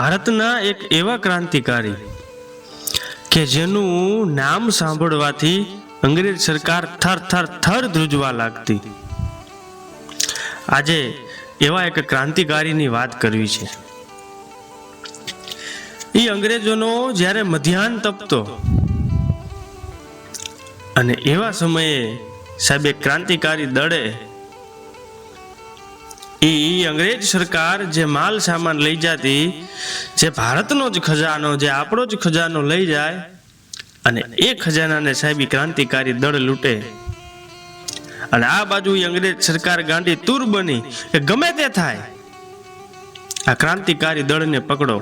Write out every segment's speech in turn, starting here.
ભારતના એક એવા ક્રાંતિકારી કે જેનું નામ સાંભળવાથી અંગ્રેજ સરકાર થર થર થર ધ્રુજવા લાગતી. આજે એવા એક ક્રાંતિકારીની વાત કરવી છે. એ અંગ્રેજોનો જ્યારે મધ્યાહન તપતો અને એવા સમયે સાહેબ ક્રાંતિકારી દળે એ અંગ્રેજ સરકાર જે માલ સામાન લઈ જતી, જે ભારતનો જ ખજાનો, જે આપણો જ ખજાનો લઈ જાય અને એ ખજાનાને સાહેબી ક્રાંતિકારી દળ લૂંટે. અને આ બાજુ અંગ્રેજ સરકાર ગાંડી તુર બની કે ગમે તે થાય, આ ક્રાંતિકારી દળને પકડો.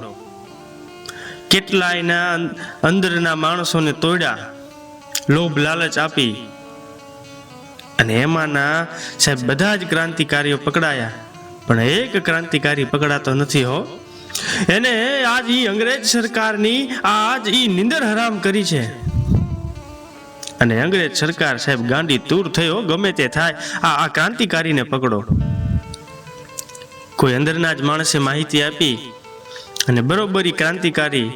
કેટલાયના અંદરના માણસોને તોડ્યા, લોભ લાલચ આપી. અને એમાંના સાહેબ બધા જ ક્રાંતિકારીઓ પકડાયા. પણ એક ક્રાંતિકારી પકડાતો નથી હો. એને આજ ઈ અંગ્રેજ સરકારની આજ ઈ નિંદર હરામ કરી છે. અને અંગ્રેજ સરકાર સાહેબ ગાંડી તૂર થયો, ગમે તે થાય, આ આ ક્રાંતિકારીને પકડો. કોઈ અંદરના જ માણસે માહિતી આપી અને બરોબર ઈ ક્રાંતિકારી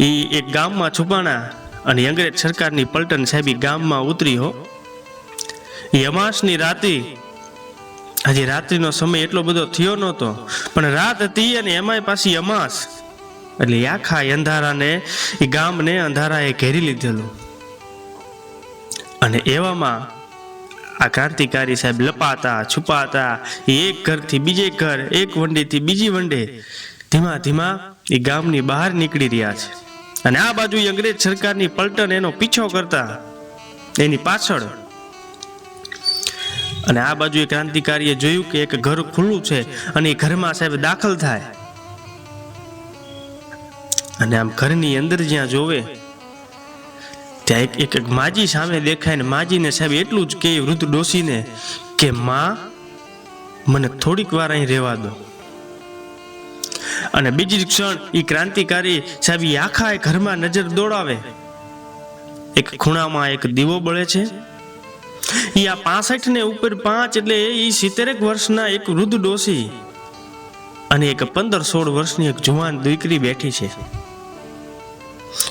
એ એક ગામમાં છુપાણા અને અંગ્રેજ સરકારની પલટન સાહેબ ઈ ગામમાં ઉતરી હો. યમાસની રાતી હજી રાત્રિનો સમય એટલો બધો થયો નહોતો, પણ રાત હતી અને એમાંય પાછી અમાસ. એટલે આખા અંધારાને, એ ગામને અંધારાએ ઘેરી લીધેલું. અને એવામાં આ ક્રાંતિકારી સાહેબ લપાતા, છુપાતા એક ઘરથી બીજે ઘર, એક વંડેથી બીજી વંડે, ધીમા ધીમા એ ગામની બહાર નીકળી રહ્યા છે. અને આ બાજુ અંગ્રેજ સરકારની પલટન એનો પીછો કરતા, એની પાછળ અને આ બાજુ ક્રાંતિકારીએ જોયું કે એક ઘર ખુલ્લું છે અને એ ઘરમાં સાહેબ દાખલ થાય. અને આમ ઘરની અંદર જ્યાં જોવે, ત્યાં એક એક એક માજી સામે દેખાય ને માજીને સાહેબ એટલું જ કે વૃદ્ધ ડોસીને કે, માં, મને થોડીક વાર અહીં રહેવા દો. અને બીજી ક્ષણ એ ક્રાંતિકારી સાહેબ આખા એ ઘરમાં નજર દોડાવે. એક ખૂણામાં એક દીવો બળે છે. ઈ આ પાસઠ ને ઉપર પાંચ એટલે ઈ સિત્તેરેક વર્ષના એક વૃદ્ધ ડોસી અને એક પંદર સોળ વર્ષની એક જુવાન દીકરી બેઠી છે.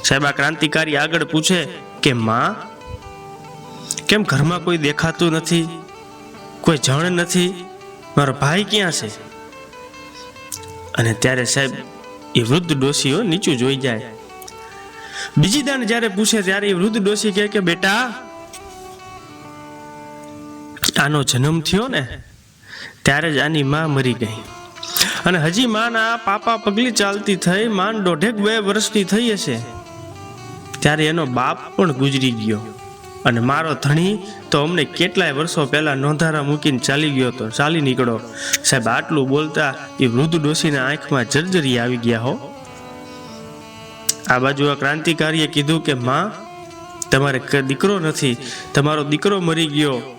સાહેબ, આ ક્રાંતિકારી આગળ પૂછે કે માં, કેમ ઘરમાં કોઈ દેખાતું નથી? કોઈ જણ નથી? મારો ભાઈ ક્યાં છે? અને ત્યારે સાહેબ, એ વૃદ્ધ ડોસીઓ નીચું જોઈ જાય. બીજી દાન જ્યારે પૂછે ત્યારે એ વૃદ્ધ ડોસી કહે કે, બેટા આનો જન્મ થયો ને, ત્યારે જ આની માં મરી ગઈ. અને હજી માના પાપા પગલી ચાલતી થઈ, માન દોઢેક બે વર્ષની થઈ હશે, ત્યારે એનો બાપ પણ ગુજરી ગયો. અને મારો ધણી તો અમને કેટલાય વર્ષો પહેલાં નોંધારા મૂકીને ચાલી ગયો હતો. ચાલી નીકળો. સાહેબ, આટલું બોલતા એ વૃદ્ધ ડોશીના આંખમાં જર્જરી આવી ગયા હો. આ બાજુ આ ક્રાંતિકારીએ કીધું કે, માં, તમારે દીકરો નથી. તમારો દીકરો મરી ગયો.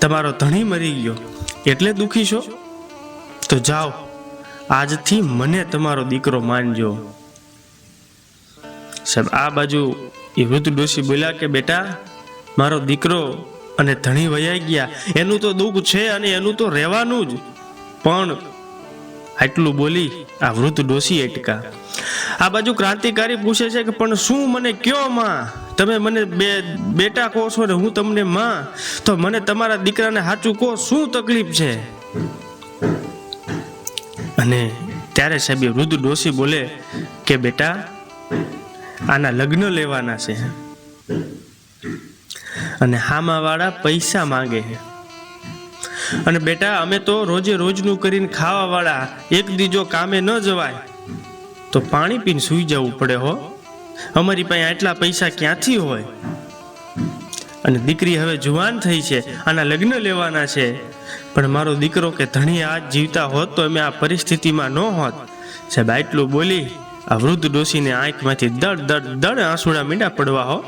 તમારો ધણી મરી ગયો. એટલે દુખી છો? તો જાઓ, આજથી મને તમારો દીકરો માનજો. સાહેબ, આ બાજુ એ વૃદ્ધ ડોશી બોલ્યા કે, બેટા, મારો દીકરો અને ધણી વયાઈ ગયા. એનું તો દુઃખ છે અને એનું તો રહેવાનું જ. પણ આટલું બોલી આ વૃદ્ધ ડોશી અટકા આ બાજુ ક્રાંતિકારી પૂછે છે કે, પણ શું મને કયો માં? તમે મને બે બેટા કહો છો ને હું તમને માં, તો મને તમારા દીકરાને સાચું કહો, શું તકલીફ છે? અને ત્યારે સાહેબ વૃદ્ધ ડોશી બોલે કે બેટા, આના લગ્ન લેવાના છે. અને હામાવાળા પૈસા માંગે છે. અને બેટા, અમે તો રોજે રોજનું કરીને ખાવાવાળા એક દીજો કામે ન જવાય. તો પાણી પીને સૂઈ જવું પડે હો. અમારી પાસે આટલા પૈસા ક્યાંથી હોય? અને દીકરી હવે જુવાન થઈ છે, આના લગ્ન લેવાના છે. પણ મારો દીકરો કે ધણી આજ જીવતા હોત તો અમે આ પરિસ્થિતિમાં ન હોત. સાહેબ, આટલું બોલી આ વૃદ્ધ ડોસીને આંખમાંથી દડ દડ દડ આંસુડા મીંડા પડવા હો.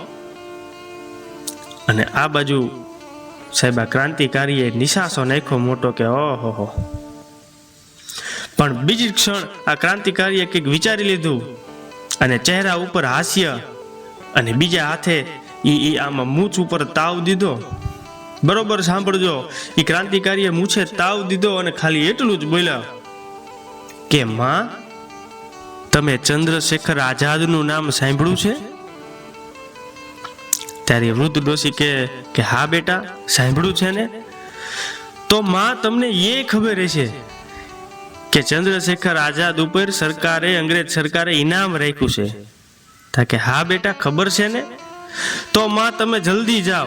અને આ બાજુ સાહેબ, આ ક્રાંતિકારીએ નિશાસો નાખ્યો મોટો કે ઓહો હો. પણ બીજી ક્ષણ આ ક્રાંતિકારીએ કંઈક વિચારી લીધું. અને ચહેરા ઉપર હાસ્ય અને બીજા હાથે ઈ ઈ આમાં મૂછ ઉપર તાવ દીધો. બરોબર સાંભળજો એ ક્રાંતિકારીએ મૂછે તાવ દીધો અને ખાલી એટલું જ બોલ્યા, કે માં, તમે ચંદ્રશેખર આઝાદનું નામ સાંભળ્યું છે? ત્યારે વૃદ્ધ ડોશી કે કે હા બેટા, સાંભળ્યું છે ને? તો માં, તમને એ ખબર હશે કે ચંદ્રશેખર આઝાદ ઉપર સરકારે, અંગ્રેજ સરકારે ઇનામ રાખ્યું છે. તા કે, હા બેટા, ખબર છે ને? તો માં, તમે જલ્દી જાઓ.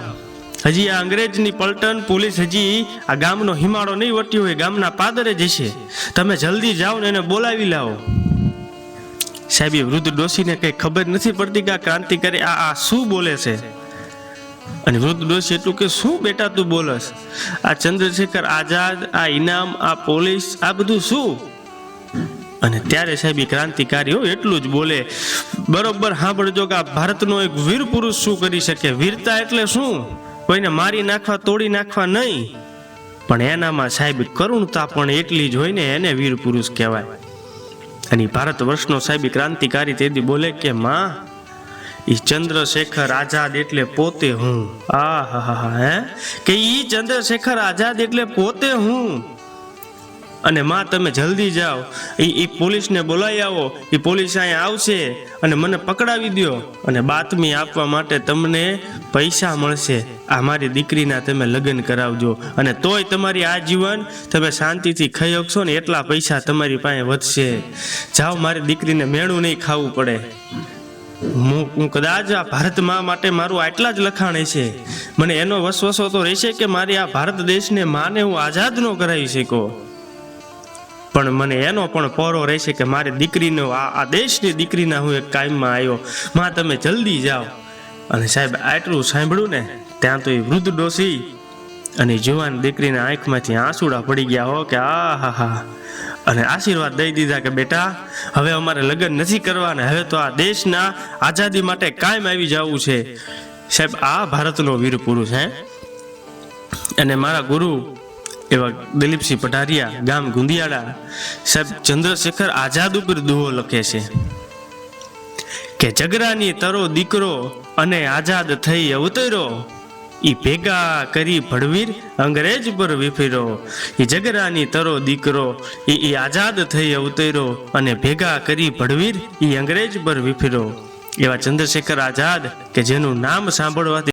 હજી આ અંગ્રેજની પલટન પોલીસ હજી આ ગામનો હિમાળો નહીં વટ્યો હોય, ગામના પાદરે જશે. તમે જલ્દી જાઓ ને એને બોલાવી લાવો. સાહેબ વૃદ્ધ ડોસીને કંઈ ખબર નથી પડતી કે આ ક્રાંતિકારી આ આ શું બોલે છે? અને વૃદ્ધ ડોશી એટલું કે શું બેટા તું બોલસ? આ ચંદ્રશેખર આઝાદ, આ ઇનામ, આ પોલીસ, આ બધું શું? અને ત્યારે સાહેબ ક્રાંતિકારીઓ એટલું જ બોલે, બરોબર સાંભળજો કે આ ભારતનો એક વીર પુરુષ શું કરી શકે? વીરતા એટલે શું? કોઈને મારી નાખવા, તોડી નાખવા નહીં. પણ એનામાં સાહેબ કરુણતા પણ એટલી જ હોય ને એને વીર પુરુષ કહેવાય. અને ભારત વર્ષનો સાહેબ ક્રાંતિકારી તેથી બોલે કે, માં ઈ ચંદ્રશેખર આઝાદ એટલે પોતે હું. આ હા? હા હા કે ઈ ચંદ્રશેખર આઝાદ એટલે પોતે હું. અને માં, તમે જલ્દી જાઓ. એ એ પોલીસને બોલાવી આવો. એ પોલીસ અહીંયા આવશે અને મને પકડાવી દો અને બાતમી આપવા માટે તમને પૈસા મળશે. આ મારી દીકરીના તમે લગ્ન કરાવજો. અને તોય તમારી આ જીવન તમે શાંતિથી ખાઈ શકશો ને એટલા પૈસા તમારી પાસે વધશે. જાઓ, મારી દીકરીને મેળું નહીં ખાવું પડે. હું કદાચ આ ભારત મા માટે મારું આટલા જ લખાણ છે. મને એનો વસવસો તો રહેશે કે મારી આ ભારત દેશને માને હું આઝાદ ન કરાવી શકો પણ મને એનો પણ પોરો રહેશે કે મારી દીકરીનો આ આ દેશની દીકરીના હું એક કાયમમાં આવ્યો. માં, તમે જલ્દી જાઓ. અને સાહેબ, આટલું સાંભળ્યું ને, ત્યાં તો એ વૃદ્ધ ડોસી અને જુવાન દીકરીના આંખમાંથી આંસુડા પડી ગયા હો કે આ હા હા. અને આશીર્વાદ દઈ દીધા કે બેટા, હવે અમારે લગ્ન નથી કરવાના, હવે તો આ દેશના આઝાદી માટે કાયમ આવી જવું છે. સાહેબ, આ ભારતનો વીર પુરુષ હે. અને મારા ગુરુ એવા દિલીપસિંહ પઢારિયા, ગામ ગુંદિયાળા, સાહેબ, ચંદ્રશેખર આઝાદ ઉપર દુહો લખે છે કે, જગરાની તરો દીકરો અને આઝાદ થઈ અવતર્યો ઈ ભેગા કરી ભડવીર અંગ્રેજ પર વિફીરો. ઈ જગરાની તરો દીકરો, ઈ ઈ આઝાદ થઈ અવતર્યો અને ભેગા કરી ભડવીર ઈ અંગ્રેજ પર વિફીરો. એવા ચંદ્રશેખર આઝાદ કે જેનું નામ સાંભળવાથી